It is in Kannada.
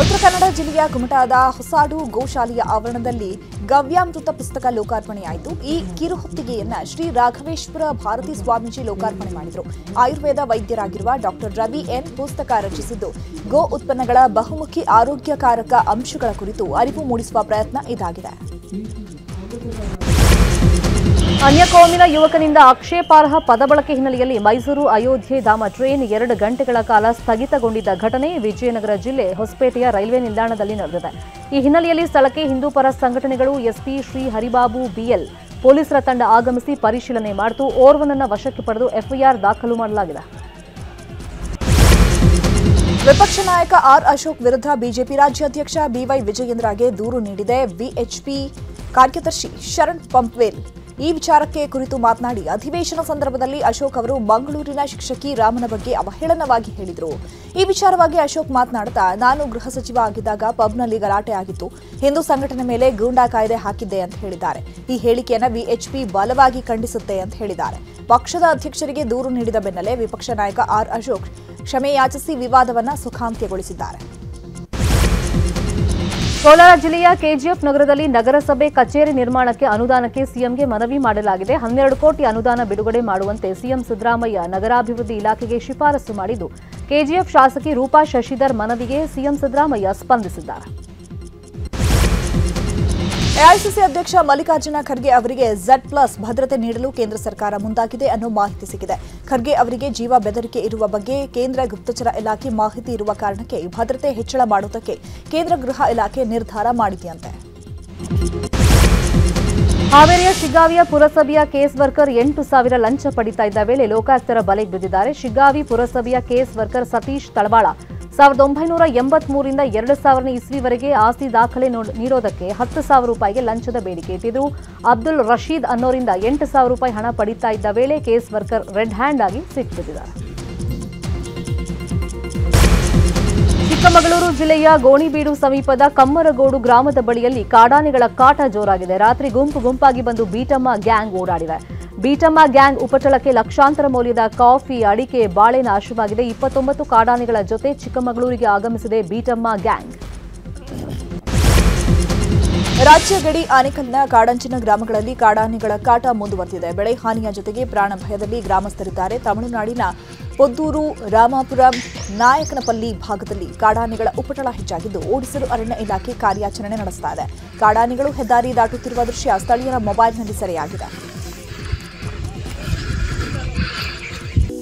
ಉತ್ತರ ಕನ್ನಡ ಜಿಲ್ಲೆಯ ಕುಮಟಾದ ಹೊಸಾಡು ಗೋಶಾಲೆಯ ಆವರಣದಲ್ಲಿ ಗವ್ಯಾಮೃತ ಪುಸ್ತಕ ಲೋಕಾರ್ಪಣೆಯಾಯಿತು. ಈ ಕಿರುಹೊತ್ತಿಗೆಯನ್ನ ಶ್ರೀ ರಾಘವೇಶ್ವರ ಭಾರತಿ ಸ್ವಾಮೀಜಿ ಲೋಕಾರ್ಪಣೆ ಮಾಡಿದರು. ಆಯುರ್ವೇದ ವೈದ್ಯರಾಗಿರುವ ಡಾಕ್ಟರ್ ರವಿ ಎನ್ ಪುಸ್ತಕ ರಚಿಸಿದ್ದು. ಗೋ ಉತ್ಪನ್ನಗಳ ಬಹುಮುಖಿ ಆರೋಗ್ಯಕಾರಕ ಅಂಶಗಳ ಕುರಿತು ಅರಿವು ಮೂಡಿಸುವ ಪ್ರಯತ್ನ ಇದಾಗಿದೆ. ಅನ್ಯಕೋಮಿನ ಯುವಕನಿಂದ ಆಕ್ಷೇಪಾರ್ಹ ಪದಬಳಕೆ ಹಿನ್ನೆಲೆಯಲ್ಲಿ ಮೈಸೂರು ಅಯೋಧ್ಯೆ ಧಾಮ ಟ್ರೈನ್ ಎರಡು ಗಂಟೆಗಳ ಕಾಲ ಸ್ಥಗಿತಗೊಂಡಿದ್ದ ಘಟನೆ ವಿಜಯನಗರ ಜಿಲ್ಲೆ ಹೊಸಪೇಟೆಯ ರೈಲ್ವೆ ನಿಲ್ದಾಣದಲ್ಲಿ ನಡೆದಿದೆ. ಈ ಹಿನ್ನೆಲೆಯಲ್ಲಿ ಸ್ಥಳಕ್ಕೆ ಹಿಂದೂಪರ ಸಂಘಟನೆಗಳು ಎಸ್ಪಿ ಶ್ರೀ ಹರಿಬಾಬು ಬಿಎಲ್ ಪೊಲೀಸರ ತಂಡ ಆಗಮಿಸಿ ಪರಿಶೀಲನೆ ಮಾಡಿತು. ಓರ್ವನನ್ನ ವಶಕ್ಕೆ ಪಡೆದು ಎಫ್ಐಆರ್ ದಾಖಲು ಮಾಡಲಾಗಿದೆ. ವಿಪಕ್ಷ ನಾಯಕ ಆರ್ ಅಶೋಕ್ ವಿರುದ್ಧ ಬಿಜೆಪಿ ರಾಜ್ಯಾಧ್ಯಕ್ಷ ಬಿವೈ ವಿಜಯೇಂದ್ರಗೆ ದೂರು ನೀಡಿದೆ. ವಿಎಚ್ಪಿ ಕಾರ್ಯದರ್ಶಿ ಶರಣ್ ಪಂಪ್ವೇಲ್ ಈ ವಿಚಾರಕ್ಕೆ ಕುರಿತು ಮಾತನಾಡಿ, ಅಧಿವೇಶನ ಸಂದರ್ಭದಲ್ಲಿ ಅಶೋಕ್ ಅವರು ಮಂಗಳೂರಿನ ಶಿಕ್ಷಕಿ ರಾಮನ ಬಗ್ಗೆ ಅವಹೇಳನವಾಗಿ ಹೇಳಿದರು. ಈ ವಿಚಾರವಾಗಿ ಅಶೋಕ್ ಮಾತನಾಡುತ್ತಾ ನಾನು ಗೃಹ ಸಚಿವ ಆಗಿದ್ದಾಗ ಪಬ್ನಲ್ಲಿ ಗಲಾಟೆ ಆಗಿತ್ತು. ಹಿಂದೂ ಸಂಘಟನೆ ಮೇಲೆ ಗೂಂಡಾ ಕಾಯ್ದೆ ಹಾಕಿದ್ದೆ ಅಂತ ಹೇಳಿದ್ದಾರೆ. ಈ ಹೇಳಿಕೆಯನ್ನು ವಿಎಚ್ಪಿ ಬಲವಾಗಿ ಖಂಡಿಸುತ್ತೆ ಅಂತ ಹೇಳಿದ್ದಾರೆ. ಪಕ್ಷದ ಅಧ್ಯಕ್ಷರಿಗೆ ದೂರು ನೀಡಿದ ಬೆನ್ನಲ್ಲೇ ವಿಪಕ್ಷ ನಾಯಕ ಆರ್ ಅಶೋಕ್ ಕ್ಷಮೆ ಯಾಚಿಸಿ ವಿವಾದವನ್ನ ಸುಖಾಂತ್ಯಗೊಳಿಸಿದ್ದಾರೆ. ಕೋಲಾರ ಜಿಲ್ಲೆಯ ಕೆಜಿಎಫ್ ನಗರದಲ್ಲಿ ನಗರಸಭೆ ಕಚೇರಿ ನಿರ್ಮಾಣಕ್ಕೆ ಅನುದಾನಕ್ಕೆ ಸಿಎಂಗೆ ಮನವಿ ಮಾಡಲಾಗಿದೆ. ಹನ್ನೆರಡು ಕೋಟಿ ಅನುದಾನ ಬಿಡುಗಡೆ ಮಾಡುವಂತೆ ಸಿಎಂ ಸಿದ್ದರಾಮಯ್ಯ ನಗರಾಭಿವೃದ್ಧಿ ಇಲಾಖೆಗೆ ಶಿಫಾರಸು ಮಾಡಿದ್ದು. ಕೆಜಿಎಫ್ ಶಾಸಕಿ ರೂಪಾ ಶಶಿಧರ್ ಮನವಿಗೆ ಸಿಎಂ ಸಿದ್ದರಾಮಯ್ಯ ಸ್ಪಂದಿಸಿದ್ದಾರೆ. ಎಐಸಿಸಿ ಅಧ್ಯಕ್ಷ ಮಲ್ಲಿಕಾರ್ಜುನ ಖರ್ಗೆ ಅವರಿಗೆ ಝಡ್ ಪ್ಲಸ್ ಭದ್ರತೆ ನೀಡಲು ಕೇಂದ್ರ ಸರ್ಕಾರ ಮುಂದಾಗಿದೆ ಅನ್ನೋ ಮಾಹಿತಿ ಸಿಕ್ಕಿದೆ. ಖರ್ಗೆ ಅವರಿಗೆ ಜೀವ ಬೆದರಿಕೆ ಇರುವ ಬಗ್ಗೆ ಕೇಂದ್ರ ಗುಪ್ತಚರ ಇಲಾಖೆ ಮಾಹಿತಿ ಇರುವ ಕಾರಣಕ್ಕೆ ಭದ್ರತೆ ಹೆಚ್ಚಳ ಮಾಡುವುದಕ್ಕೆ ಕೇಂದ್ರ ಗೃಹ ಇಲಾಖೆ ನಿರ್ಧಾರ ಮಾಡಿದೆಯಂತೆ. ಹಾವೇರಿಯ ಶಿಗ್ಗಾವಿಯ ಪುರಸಭೆಯ ಕೇಸ್ ವರ್ಕರ್ ಎಂಟು ಸಾವಿರ ಲಂಚ ಪಡಿತಾ ಇದ್ದ ವೇಳೆ ಲೋಕಾಯುಕ್ತರ ಬಲೆಗೆ ಬಿದ್ದಿದ್ದಾರೆ. ಶಿಗ್ಗಾವಿ ಪುರಸಭೆಯ ಕೇಸ್ ವರ್ಕರ್ ಸತೀಶ್ ತಳವಾಳ ಸಾವಿರದ ಒಂಬೈನೂರ ಎಂಬತ್ಮೂರಿಂದ ಎರಡು ಸಾವಿರನೇ ಇಸ್ವಿವರೆಗೆ ಆಸ್ತಿ ದಾಖಲೆ ನೋಡ್- ನೀಡೋದಕ್ಕೆ ಹತ್ತು ಸಾವಿರ ರೂಪಾಯಿಗೆ ಲಂಚದ ಬೇಡಿಕೆ ಇಟ್ಟಿದ್ರು. ಅಬ್ದುಲ್ ರಶೀದ್ ಅನ್ನೋರಿಂದ ಎಂಟು ಸಾವಿರ ರೂಪಾಯಿ ಹಣ ಪಡೀತಾ ಇದ್ದ ವೇಳೆ ಕೇಸ್ ವರ್ಕರ್ ರೆಡ್ ಹ್ಯಾಂಡ್ ಆಗಿ ಸಿಕ್ಕಿಬಿದ್ದಿದ್ದಾರೆ ಚಿಕ್ಕಮಗಳೂರು ಜಿಲ್ಲೆಯ ಗೋಣಿಬೀಡು ಸಮೀಪದ ಕಮ್ಮರಗೋಡು ಗ್ರಾಮದ ಬಳಿಯಲ್ಲಿ ಕಾಡಾನೆಗಳ ಕಾಟ ಜೋರಾಗಿದೆ. ರಾತ್ರಿ ಗುಂಪು ಗುಂಪಾಗಿ ಬಂದು ಬೀಟಮ್ಮ ಗ್ಯಾಂಗ್ ಓಡಾಡಿದೆ ಬೀಟಮ್ಮ ಗ್ಯಾಂಗ್ ಉಪಟಳಕ್ಕೆ ಲಕ್ಷಾಂತರ ಮೌಲ್ಯದ ಕಾಫಿ ಅಡಿಕೆ ಬಾಳೆ ನಾಶವಾಗಿದೆ ಇಪ್ಪತ್ತೊಂಬತ್ತು ಕಾಡಾನೆಗಳ ಜೊತೆ ಚಿಕ್ಕಮಗಳೂರಿಗೆ ಆಗಮಿಸಿದೆ ಬೀಟಮ್ಮ ಗ್ಯಾಂಗ್. ರಾಜ್ಯ ಗಡಿ ಆನೆಕಲ್ನ ಕಾಡಂಚಿನ ಗ್ರಾಮಗಳಲ್ಲಿ ಕಾಡಾನೆಗಳ ಕಾಟ ಮುಂದುವರೆದಿದೆ. ಬೆಳೆ ಹಾನಿಯ ಜೊತೆಗೆ ಪ್ರಾಣ ಭಯದಲ್ಲಿ ಗ್ರಾಮಸ್ಥರಿದ್ದಾರೆ. ತಮಿಳುನಾಡಿನ ಪೊದ್ದೂರು, ರಾಮಾಪುರಂ, ನಾಯಕನಪಲ್ಲಿ ಭಾಗದಲ್ಲಿ ಕಾಡಾನೆಗಳ ಉಪಟಳ ಹೆಚ್ಚಾಗಿದ್ದು, ಓಡಿಸಲು ಅರಣ್ಯ ಇಲಾಖೆ ಕಾರ್ಯಾಚರಣೆ ನಡೆಸ್ತಾ ಇದೆ. ಕಾಡಾನೆಗಳು ಹೆದ್ದಾರಿ ದಾಟುತ್ತಿರುವ ದೃಶ್ಯ ಸ್ಥಳೀಯರ ಮೊಬೈಲ್ನಲ್ಲಿ ಸೆರೆಯಾಗಿದೆ.